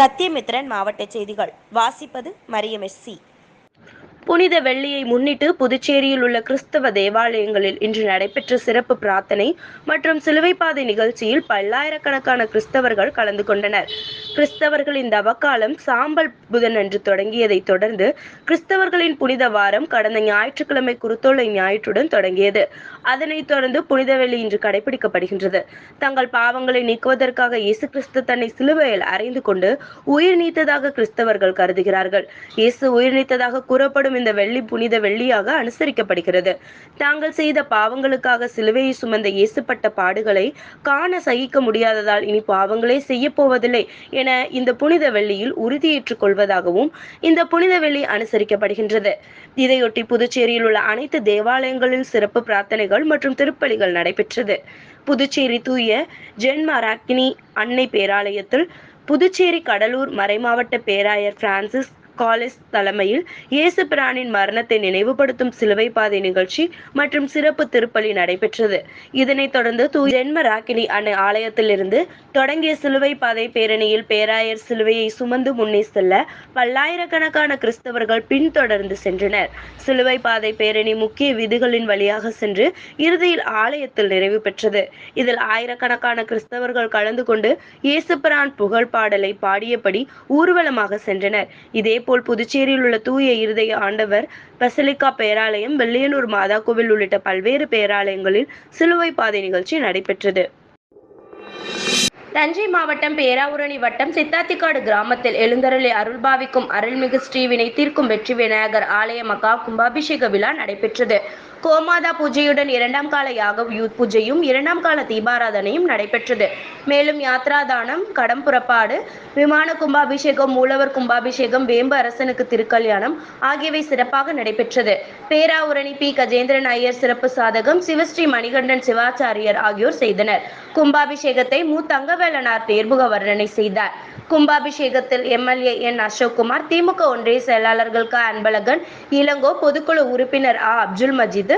சத்தியமித்ரன் மாவட்ட செய்திகள். வாசிப்பது மரியம் எஸ் சி. புனித வெள்ளியை முன்னிட்டு புதுச்சேரியில் உள்ள கிறிஸ்தவ தேவாலயங்களில் இன்று நடைபெற்ற சிறப்பு பிரார்த்தனை மற்றும் சிலுவைப்பாதை நிகழ்ச்சியில் பல்லாயிரக்கணக்கான கிறிஸ்தவர்கள் கலந்து கொண்டனர். கிறிஸ்தவர்களின் தவக்காலம் சாம்பல் புதனன்று தொடங்கியதை தொடர்ந்து கிறிஸ்தவர்களின் புனித வாரம் கடந்த ஞாயிற்றுக்கிழமை குருத்தோலை ஞாயிற்றுடன் தொடங்கியது. அதனைத் தொடர்ந்து புனித வெள்ளி இன்று கடைபிடிக்கப்படுகின்றது. தங்கள் பாவங்களை நீக்குவதற்காக இயேசு கிறிஸ்து தன்னை சிலுவையில் அறைந்து கொண்டு உயிர் நீத்ததாக கிறிஸ்தவர்கள் கருதுகிறார்கள். இயேசு உயிர் நீத்ததாக கூறப்படும் இந்த வெள்ளி புனித வெள்ளியாக அனுசரிக்கப்படுகிறது. தாங்கள் செய்த பாவங்களுக்காக சிலுவையை சுமந்த இயேசுப்பட்ட பாடுகளை காண சகிக்க முடியாததால் இனி பாவங்களே செய்ய போவதில்லை என இந்த புனித வெள்ளியில் உறுதியேற்றுக் கொள்வதாகவும் இந்த புனித வெள்ளி அனுசரிக்கப்படுகின்றது. இதையொட்டி புதுச்சேரியில் உள்ள அனைத்து தேவாலயங்களில் சிறப்பு பிரார்த்தனைகள் மற்றும் திருப்பலிகள் நடைபெற்றது. புதுச்சேரி தூய ஜென்மராக்கினி அன்னை பேராலயத்தில் புதுச்சேரி கடலூர் மறைமாவட்ட பேராயர் பிரான்சிஸ் காலேஜ் தலைமையில் இயேசு பிரானின் மரணத்தை நினைவுபடுத்தும் சிலுவை பாதை நிகழ்ச்சி மற்றும் சிறப்பு திருப்பலி நடைபெற்றது. இதனைத் தொடர்ந்து தூய ஜென்ம ராக்கினி அன்னை ஆலயத்திலிருந்து தொடங்கிய சிலுவை பாதை பேரணியில் பேராயர் சிலுவையை சுமந்து முன்னே செல்ல பல்லாயிரக்கணக்கான கிறிஸ்தவர்கள் பின்தொடர்ந்து சென்றனர். சிலுவை பாதை பேரணி முக்கிய விதிகளின் வழியாக சென்று இறுதியில் ஆலயத்தில் நிறைவு பெற்றது. இதில் ஆயிரக்கணக்கான கிறிஸ்தவர்கள் கலந்து கொண்டு இயேசுபிரான் புகழ் பாடலை பாடியபடி ஊர்வலமாக சென்றனர். இதே இதேபோல் புதுச்சேரியில் உள்ள தூய இருதய ஆண்டவர் பசலிக்கா பேராலயம் வெள்ளியனூர் மாதா கோவில் உள்ளிட்ட பல்வேறு பேராலயங்களில் சிலுவை பாதை நிகழ்ச்சி நடைபெற்றது. தஞ்சை மாவட்டம் பேராவூரணி வட்டம் சித்தாத்திக்காடு கிராமத்தில் எழுந்தருளை அருள்பாவிக்கும் அருள்மிகு ஸ்ரீவினை தீர்க்கும் வெற்றி விநாயகர் ஆலய மகா கும்பாபிஷேக விழா நடைபெற்றது. கோமாதா பூஜையுடன் இரண்டாம் கால யாக பூஜையும் இரண்டாம் கால தீபாராதனையும் நடைபெற்றது. மேலும் யாத்ராதானம் கடம் புறப்பாடு விமான கும்பாபிஷேகம் மூலவர் கும்பாபிஷேகம் வேம்பு அரசனுக்கு திருக்கல்யாணம் ஆகியவை சிறப்பாக நடைபெற்றது. பேராவூரணி பி. கஜேந்திரன் ஐயர் சிறப்பு சாதகம் சிவஸ்ரீ மணிகண்டன் சிவாச்சாரியர் ஆகியோர் செய்தனர். கும்பாபிஷேகத்தை மு தங்கவேலனார் தேர்முக வர்ணனை செய்தார். கும்பாபிஷேகத்தில் எம்எல்ஏ என் அசோக்குமார் திமுக ஒன்றிய செயலாளர்கள் க அன்பழகன் இளங்கோ பொதுக்குழு உறுப்பினர் ஆ. அப்துல் மஜீது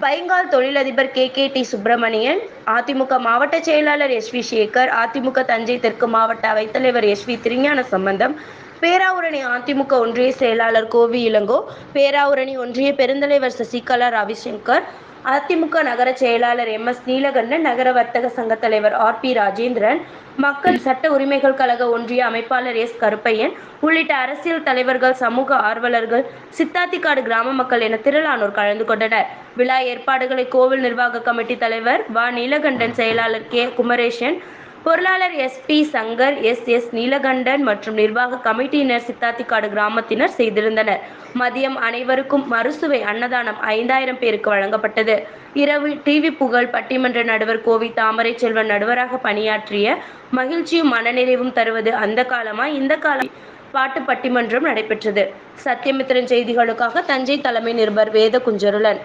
பைங்கால் தொழிலதிபர் K. K. T. Subramanian AIADMK மாவட்ட செயலாளர் எஸ். வி. சேகர் அதிமுக தஞ்சை தெற்கு மாவட்ட அவைத்தலைவர் எஸ். வி. திருஞான சம்பந்தம் பேராவூரணி அதிமுக ஒன்றிய செயலாளர் கோவி இளங்கோ பேராவூரணி ஒன்றிய பெருந்தலைவர் சசிகலா ரவிசங்கர் அதிமுக நகர செயலாளர் எம் எஸ் நீலகண்டன் நகர வர்த்தக சங்க தலைவர் ஆர் பி ராஜேந்திரன் மக்கள் சட்ட உரிமைகள் கழக ஒன்றிய அமைப்பாளர் எஸ் கருப்பையன் உள்ளிட்ட அரசியல் தலைவர்கள் சமூக ஆர்வலர்கள் சித்தாத்திக்காடு கிராம மக்கள் என திரளானோர் கலந்து கொண்டனர். விழா ஏற்பாடுகளை கோவில் நிர்வாக கமிட்டி தலைவர் வா. நீலகண்டன் செயலாளர் கே. குமரேஷன் பொருளாளர் S P Shankar S S Neelakandan மற்றும் நிர்வாக கமிட்டியினர் சித்தாத்திக்காடு கிராமத்தினர் செய்திருந்தனர். மதியம் அனைவருக்கும் மறுசுவை அன்னதானம் ஐந்தாயிரம் பேருக்கு வழங்கப்பட்டது. இரவு டிவி புகழ் பட்டிமன்ற நடுவர் கோவி தாமரை செல்வன் நடுவராக பணியாற்றிய மகிழ்ச்சியும் மனநிறைவும் தருவது அந்த காலமா இந்த காலம்? பாட்டு பட்டிமன்றம் நடைபெற்றது. சத்தியமித்திரன் செய்திகளுக்காக தஞ்சை தலைமை நிருபர் வேத குஞ்சருளன்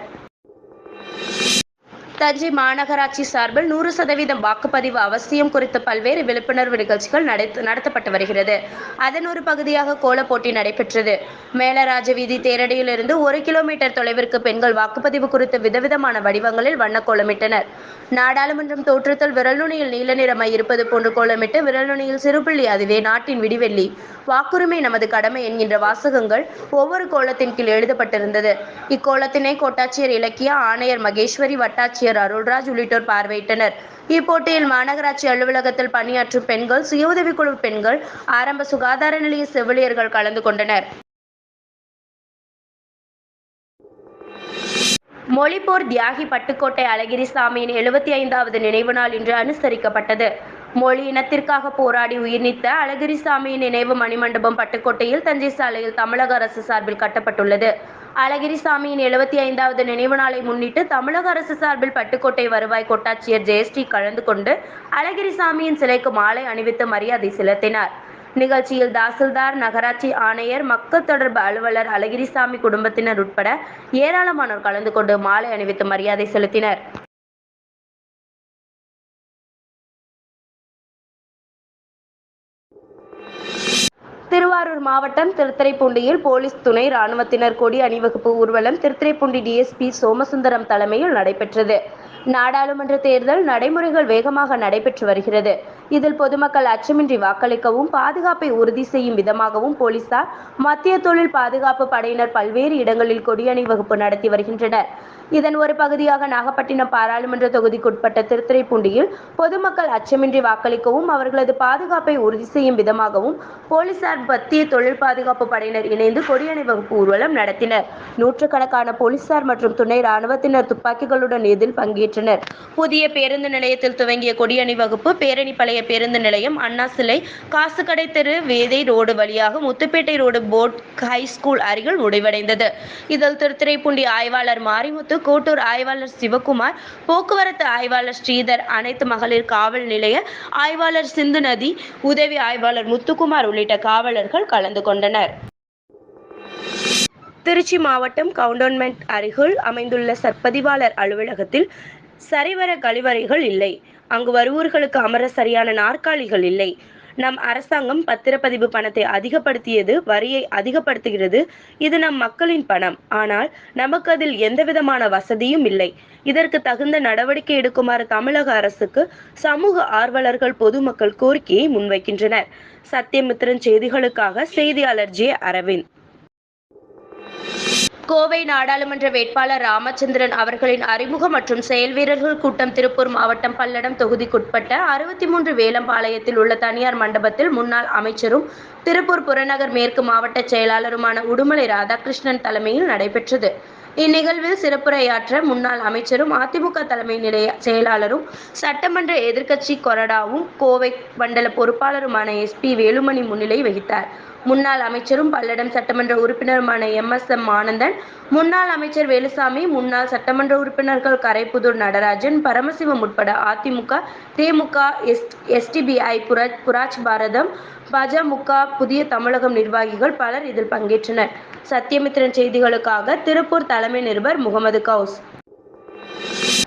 தஞ்சை மாநகராட்சி சார்பில் நூறு சதவீதம் வாக்குப்பதிவு அவசியம் குறித்த பல்வேறு விழிப்புணர்வு நிகழ்ச்சிகள் நடத்தப்பட்டு வருகிறது. அதன் ஒரு பகுதியாக கோலப் போட்டி நடைபெற்றது. மேலராஜ வீதி தேரடியிலிருந்து ஒரு கிலோமீட்டர் தொலைவிற்கு பெண்கள் வாக்குப்பதிவு குறித்த விதவிதமான வடிவங்களில் வண்ண கோலமிட்டனர் நாடாளுமன்றம் தோற்றத்தில் விரல் நுனியில் நீல நிறமாய் இருப்பது போன்று கோலமிட்டு விரல் நுனியில் சிறுபுள்ளி அதுவே நாட்டின் விடிவெள்ளி. வாக்குரிமை நமது கடமை என்கின்ற வாசகங்கள் ஒவ்வொரு கோலத்தின் கீழ் எழுதப்பட்டிருந்தது. இக்கோலத்தினை கோட்டாட்சியர் இலக்கிய ஆணையர் மகேஸ்வரி வட்டாட்சி ஆட்சியர் அருள்ராஜ் உள்ளிட்டோர் பார்வையிட்டனர். இப்போட்டியில் மாநகராட்சி அலுவலகத்தில் பணியாற்றும் பெண்கள் சுயஉதவிக்குழு பெண்கள் ஆரம்ப சுகாதார நிலைய செவிலியர்கள் கலந்து கொண்டனர். மொழிப்போர் தியாகி பட்டுக்கோட்டை அழகிரிசாமியின் எழுபத்தி ஐந்தாவது நினைவு நாள் இன்று அனுசரிக்கப்பட்டது. மொழி இனத்திற்காக போராடி உயிர்நீத்த அழகிரிசாமியின் நினைவு மணிமண்டபம் பட்டுக்கோட்டையில் தஞ்சை சாலையில் தமிழக அரசு சார்பில் கட்டப்பட்டுள்ளது. அழகிரிசாமியின் எழுபத்தி ஐந்தாவது நினைவு நாளை முன்னிட்டு தமிழக அரசு சார்பில் பட்டுக்கோட்டை வருவாய் கோட்டாட்சியர் ஜெயஸ்ரீ கலந்து கொண்டு அழகிரிசாமியின் சிலைக்கு மாலை அணிவித்து மரியாதை செலுத்தினார். நிகழ்ச்சியில் தாசில்தார் நகராட்சி ஆணையர் மக்கள் தொடர்பு அலுவலர் அழகிரிசாமி குடும்பத்தினர் உட்பட ஏராளமானோர் கலந்து கொண்டு மாலை அணிவித்து மரியாதை செலுத்தினர். திருவாரூர் மாவட்டம் திருத்துறைப்பூண்டியில் போலீஸ் துணை ராணுவத்தினர் கொடி அணிவகுப்பு ஊர்வலம் திருத்துறைப்பூண்டி டிஎஸ்பி சோமசுந்தரம் தலைமையில் நடைபெற்றது. நாடாளுமன்ற தேர்தல் நடைமுறைகள் வேகமாக நடைபெற்று வருகிறது. இதில் பொதுமக்கள் அச்சமின்றி வாக்களிக்கவும் பாதுகாப்பை உறுதி செய்யும் விதமாகவும் போலீசார் மத்திய தொழில் பாதுகாப்பு படையினர் பல்வேறு இடங்களில் கொடியணி வகுப்பு நடத்தி வருகின்றனர். இதன் ஒரு பகுதியாக நாகப்பட்டினம் பாராளுமன்ற தொகுதிக்குட்பட்ட திருத்துறைப்பூண்டியில் பொதுமக்கள் அச்சமின்றி வாக்களிக்கவும் அவர்களது பாதுகாப்பை உறுதி செய்யும் விதமாகவும் போலீசார் மத்திய தொழில் பாதுகாப்பு படையினர் இணைந்து கொடியணிவகுப்பு ஊர்வலம் நடத்தினர். நூற்றுக்கணக்கான போலீசார் மற்றும் துணை ராணுவத்தினர் துப்பாக்கிகளுடன் இதில் பங்கேற்றனர். புதிய பேருந்து நிலையத்தில் துவங்கிய கொடியணி வகுப்பு பேரணி பழைய பேருந்து நிலையம் அண்ணா சிலை காசுக்கடை தெரு வேதை ரோடு வழியாக Muthupettai road board high school அருகில் முடிவடைந்தது. இதில் திருத்துறைப்பூண்டி ஆய்வாளர் மாரிமுத்து கோட்டூர் ஆய்வாளர் சிவகுமார் போக்குவரத்து ஆய்வாளர் ஸ்ரீதர் அனைத்து மகளிர் காவல் நிலைய ஆய்வாளர் சிந்து நதி உதவி ஆய்வாளர் முத்துக்குமார் உள்ளிட்ட காவலர்கள் கலந்து கொண்டனர். திருச்சி மாவட்டம் கவுண்டோன்மெண்ட் அருகில் அமைந்துள்ள சற்பதிவாளர் அலுவலகத்தில் சரிவர கழிவறைகள் இல்லை. அங்கு வருவோர்களுக்கு அமர சரியான நாற்காலிகள் இல்லை. நம் அரசாங்கம் பத்திரப்பதிவு பணத்தை அதிகப்படுத்தியது வரியை அதிகப்படுத்துகிறது. இது நம் மக்களின் பணம். ஆனால் நமக்கு அதில் எந்தவிதமான வசதியும் இல்லை. இதற்கு தகுந்த நடவடிக்கை எடுக்குமாறு தமிழக அரசுக்கு சமூக ஆர்வலர்கள் பொதுமக்கள் கோரிக்கையை முன்வைக்கின்றனர். சத்தியமித்திரன் செய்திகளுக்காக செய்தியாளர் ஜே. அரவிந்த். கோவை நாடாளுமன்ற வேட்பாளர் ராமச்சந்திரன் அவர்களின் அறிமுக மற்றும் செயல் வீரர்கள் கூட்டம் திருப்பூர் மாவட்டம் பல்லடம் தொகுதிக்குட்பட்ட அறுபத்தி மூன்று வேலம்பாளையத்தில் உள்ள தனியார் மண்டபத்தில் முன்னாள் அமைச்சரும் திருப்பூர் புறநகர் மேற்கு மாவட்ட செயலாளருமான உடுமலை ராதாகிருஷ்ணன் தலைமையில் நடைபெற்றது. இந்நிகழ்வில் சிறப்புரையாற்ற முன்னாள் அமைச்சரும் அதிமுக தலைமை நிலைய செயலாளரும் சட்டமன்ற எதிர்க்கட்சி கொறடாவும் கோவை மண்டல பொறுப்பாளருமான எஸ் பி வேலுமணி முன்னிலை வகித்தார். முன்னாள் அமைச்சரும் பல்லடம் சட்டமன்ற உறுப்பினருமான எம். எஸ். எம். ஆனந்தன் முன்னாள் அமைச்சர் வேலுசாமி முன்னாள் சட்டமன்ற உறுப்பினர்கள் கரைப்புதூர் நடராஜன் பரமசிவம் உட்பட அதிமுக தேமுக எஸ் எஸ்டிபிஐ புரா புராஜ் பாரதம் பாஜமுக புதிய தமிழகம் நிர்வாகிகள் பலர் இதில் பங்கேற்றனர். சத்தியமித்திரன் செய்திகளுக்காக திருப்பூர் தலைமை நிருபர் முகமது கவுஸ்.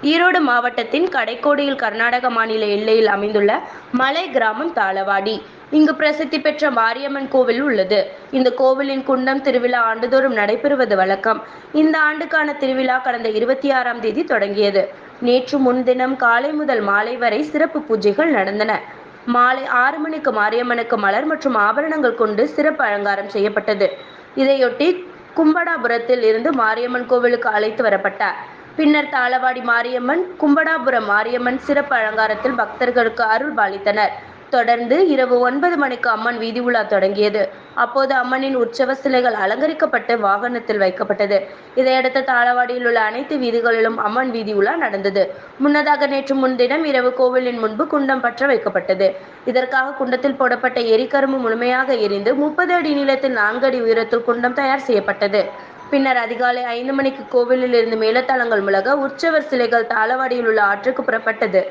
ஈரோடு மாவட்டத்தின் கடைக்கோடியில் கர்நாடக மாநில எல்லையில் அமைந்துள்ள மலை கிராமம் தாளவாடி. இங்கு பிரசித்தி பெற்ற மாரியம்மன் கோவில் உள்ளது. இந்த கோவிலின் குண்டம் திருவிழா ஆண்டுதோறும் நடைபெறுவது வழக்கம். இந்த ஆண்டுக்கான திருவிழா கடந்த இருபத்தி ஆறாம் தேதி தொடங்கியது. நேற்று முன்தினம் காலை முதல் மாலை வரை சிறப்பு பூஜைகள் நடந்தன. மாலை ஆறு மணிக்கு மாரியம்மனுக்கு மலர் மற்றும் ஆபரணங்கள் கொண்டு சிறப்பு அலங்காரம் செய்யப்பட்டது. இதையொட்டி கும்படாபுரத்தில் இருந்து மாரியம்மன் கோவிலுக்கு அழைத்து வரப்பட்டார். பின்னர் தாளவாடி மாரியம்மன் கும்படாபுரம் மாரியம்மன் சிறப்பு அலங்காரத்தில் பக்தர்களுக்கு அருள் பாலித்தனர் தொடர்ந்து இரவு ஒன்பது மணிக்கு அம்மன் வீதி உலா தொடங்கியது. அப்போது அம்மனின் உற்சவ சிலைகள் அலங்கரிக்கப்பட்டு வாகனத்தில் வைக்கப்பட்டது. இதையடுத்து தாளவாடியில் உள்ள அனைத்து வீதிகளிலும் அம்மன் வீதி உலா நடந்தது. முன்னதாக நேற்று முன்தினம் இரவு கோவிலின் முன்பு குண்டம் பற்ற வைக்கப்பட்டது. இதற்காக குண்டத்தில் போடப்பட்ட எரிக்கரும்பு முழுமையாக எரிந்து முப்பது அடி நீளத்தில் நான்கு அடி உயரத்தில் குண்டம் தயார் செய்யப்பட்டது. பின்னர் அதிகாலை ஐந்து மணிக்கு கோவிலில் இருந்து மேலத்தாளங்கள் முழங்க உற்சவர் சிலைகள் தாளவாடியில் உள்ள ஆற்றுக்கு புறப்பட்டது.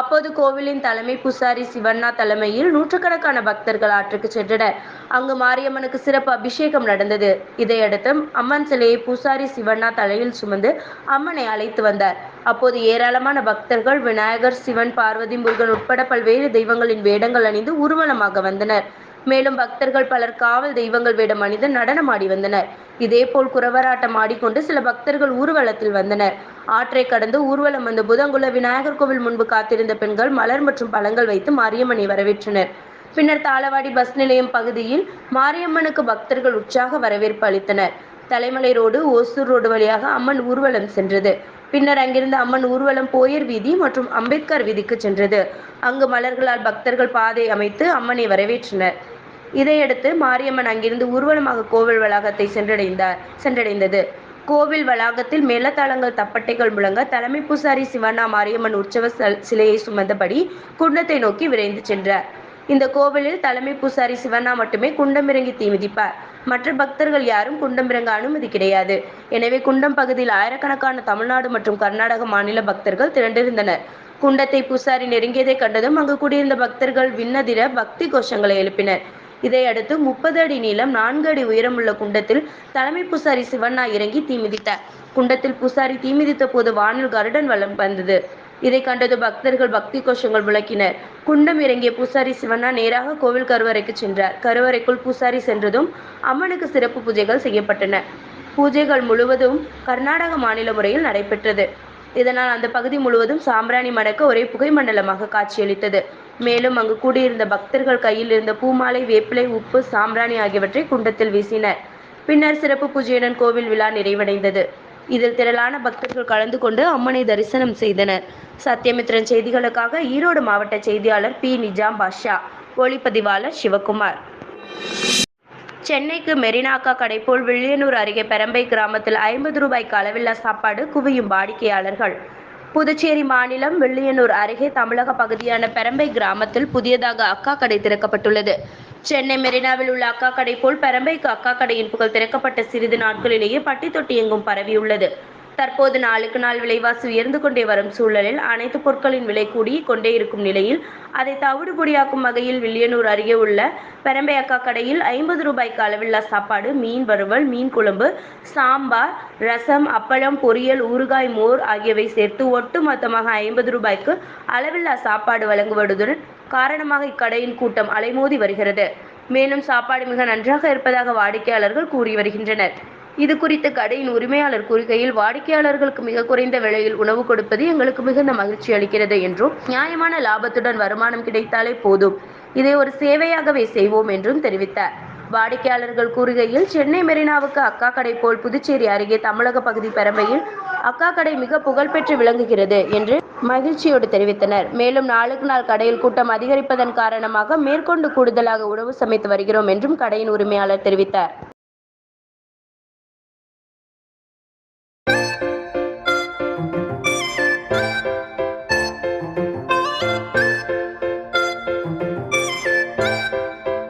அப்போது கோவிலின் தலைமை பூசாரி சிவண்ணா தலைமையில் நூற்றுக்கணக்கான பக்தர்கள் ஆற்றுக்கு சென்றனர். அங்கு மாரியம்மனுக்கு சிறப்பு அபிஷேகம் நடந்தது. இதையடுத்து அம்மன் சிலையை பூசாரி சிவண்ணா தலையில் சுமந்து அம்மனை அழைத்து வந்தார். அப்போது ஏராளமான பக்தர்கள் விநாயகர் சிவன் பார்வதி முருகன் உட்பட பல்வேறு தெய்வங்களின் வேடங்கள் அணிந்து ஊர்வலமாக வந்தனர். மேலும் பக்தர்கள் பலர் காவல் தெய்வங்கள் வேடம் அணிந்து நடனமாடி வந்தனர். இதேபோல் குறவராட்டம் ஆடிக்கொண்டு சில பக்தர்கள் ஊர்வலத்தில் வந்தனர். ஆற்றை கடந்து ஊர்வலம் வந்த புதங்குல விநாயகர் கோவில் முன்பு காத்திருந்த பெண்கள் மலர் மற்றும் பழங்கள் வைத்து மாரியம்மனை வரவேற்றனர். பின்னர் தாளவாடி பஸ் நிலையம் பகுதியில் மாரியம்மனுக்கு பக்தர்கள் உற்சாக வரவேற்பு அளித்தனர். தலைமலை ரோடு ஓசூர் ரோடு வழியாக அம்மன் ஊர்வலம் சென்றது. பின்னர் அங்கிருந்து அம்மன் ஊர்வலம் போயர் வீதி மற்றும் அம்பேத்கர் வீதிக்கு சென்றது. அங்கு மலர்களால் பக்தர்கள் பாதை அமைத்து அம்மனை வரவேற்றனர். இதையடுத்து மாரியம்மன் அங்கிருந்து ஊர்வலமாக கோவில் வளாகத்தை சென்றடைந்தார் சென்றடைந்தது. கோவில் வளாகத்தில் மேலத்தாளங்கள் தப்பட்டைகள் முழங்க தலைமை பூசாரி சிவண்ணா மாரியம்மன் உற்சவ சிலையை சுமந்தபடி குண்டத்தை நோக்கி விரைந்து சென்றார். இந்த கோவிலில் தலைமை பூசாரி சிவண்ணா மட்டுமே குண்டம் இறங்கி தீ மிதிப்பார். மற்ற பக்தர்கள் யாரும் குண்டம் இறங்க அனுமதி கிடையாது. எனவே குண்டம் பகுதியில் ஆயிரக்கணக்கான தமிழ்நாடு மற்றும் கர்நாடக மாநில பக்தர்கள் திரண்டிருந்தனர். குண்டத்தை பூசாரி நெருங்கியதை கண்டதும் அங்கு குடியிருந்த பக்தர்கள் விண்ணதிர பக்தி கோஷங்களை எழுப்பினர். இதையடுத்து முப்பது அடி நீளம் நான்கு அடி உயரமுள்ள குண்டத்தில் தலைமை பூசாரி சிவண்ணா இறங்கி தீமிதித்தார் குண்டத்தில் பூசாரி தீமிதித்த போது வானில் கருடன் வலம் வந்தது. இதை கண்டது பக்தர்கள் பக்தி கோஷங்கள் முழக்கினர் குண்டம் இறங்கிய பூசாரி சிவண்ணா நேராக கோவில் கருவறைக்கு சென்றார். கருவறைக்குள் பூசாரி சென்றதும் அம்மனுக்கு சிறப்பு பூஜைகள் செய்யப்பட்டன. பூஜைகள் முழுவதும் கர்நாடக மாநில முறையில் நடைபெற்றது. இதனால் அந்த பகுதி முழுவதும் சாம்பிராணி மடக்க ஒரே புகை மண்டலமாக காட்சியளித்தது. மேலும் அங்கு கூடியிருந்த பக்தர்கள் கையில் இருந்த பூமாலை வேப்பிலை உப்பு சாம்பிராணி ஆகியவற்றை குண்டத்தில் வீசினர். பின்னர் சிறப்பு பூஜையுடன் கோவில் விழா நிறைவடைந்தது. இதில் திரளான பக்தர்கள் கலந்து கொண்டு அம்மனை தரிசனம் செய்தனர். சத்யமித்ரன் செய்திகளுக்காக ஈரோடு மாவட்ட செய்தியாளர் பி. நிஜாம் பாஷா ஒளிப்பதிவாளர் சிவகுமார். சென்னைக்கு மெரினாக்கா கடை போல் வில்லியனூர் அருகே பெரம்பை கிராமத்தில் ஐம்பது ரூபாய்க்கு அளவில்லா சாப்பாடு குவியும் வாடிக்கையாளர்கள். புதுச்சேரி மாநிலம் வெள்ளியனூர் அருகே தமிழக பகுதியான பெரம்பை கிராமத்தில் புதியதாக அக்கா கடை திறக்கப்பட்டுள்ளது. சென்னை மெரினாவில் உள்ள அக்கா கடை போல் பெரம்பைக்கு அக்கா கடையின் புகழ் திறக்கப்பட்ட சிறிது நாட்களிலேயே பட்டி தொட்டி எங்கும் பரவியுள்ளது. தற்போது நாளுக்கு நாள் விலைவாசி உயர்ந்து கொண்டே வரும் சூழலில் அனைத்து பொருட்களின் விலை கூடி கொண்டே இருக்கும் நிலையில் அதை தவிடுபொடியாக்கும் வகையில் வில்லியனூர் அருகே உள்ள பெரம்பையக்கா கடையில் ஐம்பது ரூபாய்க்கு அளவில்லா சாப்பாடு மீன் வறுவல் மீன் குழம்பு சாம்பார் ரசம் அப்பளம் பொரியல் ஊறுகாய் மோர் ஆகியவை சேர்த்து ஒட்டு மொத்தமாக ஐம்பது ரூபாய்க்கு அளவில்லா சாப்பாடு வழங்குவதுடன் காரணமாக இக்கடையின் கூட்டம் அலைமோதி வருகிறது. மேலும் சாப்பாடு மிக நன்றாக இருப்பதாக வாடிக்கையாளர்கள் கூறி வருகின்றனர். இது குறித்து கடையின் உரிமையாளர் கூறுகையில் வாடிக்கையாளர்களுக்கு மிக குறைந்த விலையில் உணவு கொடுப்பது எங்களுக்கு மிகுந்த மகிழ்ச்சி அளிக்கிறது என்றும் நியாயமான லாபத்துடன் வருமானம் கிடைத்தாலே போதும். இதை ஒரு சேவையாகவே செய்வோம் என்றும் தெரிவித்தார். வாடிக்கையாளர்கள் கூறுகையில் சென்னை மெரினாவுக்கு அக்கா கடை போல் புதுச்சேரி அருகே தமிழக பகுதி பெரம்பையில் அக்கா கடை மிக புகழ்பெற்று விளங்குகிறது என்று மகிழ்ச்சியோடு தெரிவித்தனர். மேலும் நாளுக்கு நாள் கடையில் கூட்டம் அதிகரிப்பதன் காரணமாக மேற்கொண்டு கூடுதலாக உணவு சமைத்து வருகிறோம் என்றும் கடையின் உரிமையாளர் தெரிவித்தார்.